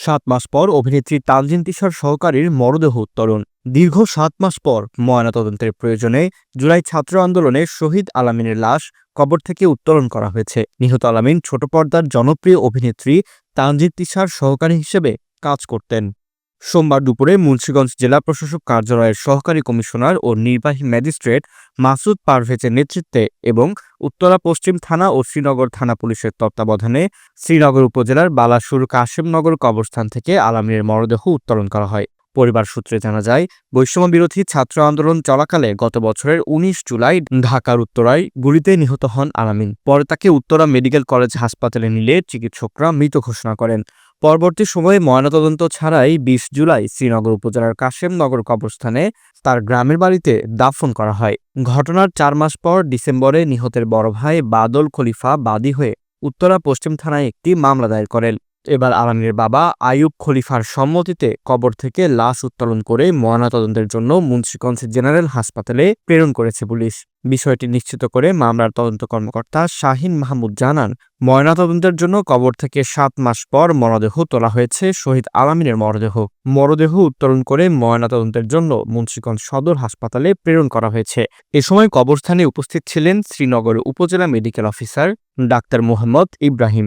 সাত মাস পর অভিনেত্রী তানজিন তিশার সহকারীর মরদেহ উত্তোলন। দীর্ঘ সাত মাস পর ময়নাতদন্তের প্রয়োজনে জুলাই ছাত্র আন্দোলনে শহীদ আলামিনের লাশ কবর থেকে উত্তোলন করা হয়েছে। নিহত আলামিন ছোট পর্দার জনপ্রিয় অভিনেত্রী তানজিন তিশার সহকারী হিসেবে কাজ করতেন। সোমবার দুপুরে মুন্সিগঞ্জ জেলা প্রশাসক কার্যালয়ের সহকারী কমিশনার ও নির্বাহী ম্যাজিস্ট্রেট মাসুদ পারভেজের নেতৃত্বে এবং উত্তরা পশ্চিম থানা ও শ্রীনগর থানা পুলিশের তত্ত্বাবধানে শ্রীনগর উপজেলার বালাসুর কাশেমনগর কবরস্থান থেকে আলামিনের মরদেহ উত্তোলন করা হয়। পরিবার সূত্রে জানা যায় বৈষম্য বিরোধী ছাত্র আন্দোলন চলাকালে গত বছরের ১৯ জুলাই ঢাকার উত্তরায় গুলিতে নিহত হন আলামিন। পরে তাকে উত্তরা মেডিকেল কলেজ হাসপাতালে নিলে চিকিৎসকরা মৃত ঘোষণা করেন। পরবর্তী সময়ে ময়নাতদন্ত ছাড়াই বিশ জুলাই শ্রীনগর উপজেলার কাশেমনগর কবরস্থানে তার গ্রামের বাড়িতে দাফন করা হয়। ঘটনার চার মাস পর ডিসেম্বরে নিহতের বড় ভাই বাদল খলিফা বাদী হয়ে উত্তরা পশ্চিম থানায় একটি মামলা দায়ের করেন। এবার আলামিনের বাবা আয়ুব খলিফার সম্মতিতে কবর থেকে লাশ উত্তোলন করে ময়নাতদন্তের জন্য মুন্সিগঞ্জ জেনারেল হাসপাতালে প্রেরণ করেছে পুলিশ। বিষয়টি নিশ্চিত করে মামলার তদন্ত কর্মকর্তা শাহিন মাহমুদ জানান, ময়নাতদন্তের জন্য কবর থেকে সাত মাস পর মরদেহ তোলা হয়েছে শহীদ আলামিনের মরদেহ। মরদেহ উত্তোলন করে ময়নাতদন্তের জন্য মুন্সিগঞ্জ সদর হাসপাতালে প্রেরণ করা হয়েছে। এ সময় কবরস্থানে উপস্থিত ছিলেন শ্রীনগর উপজেলা medical officer doctor Mohammad Ibrahim.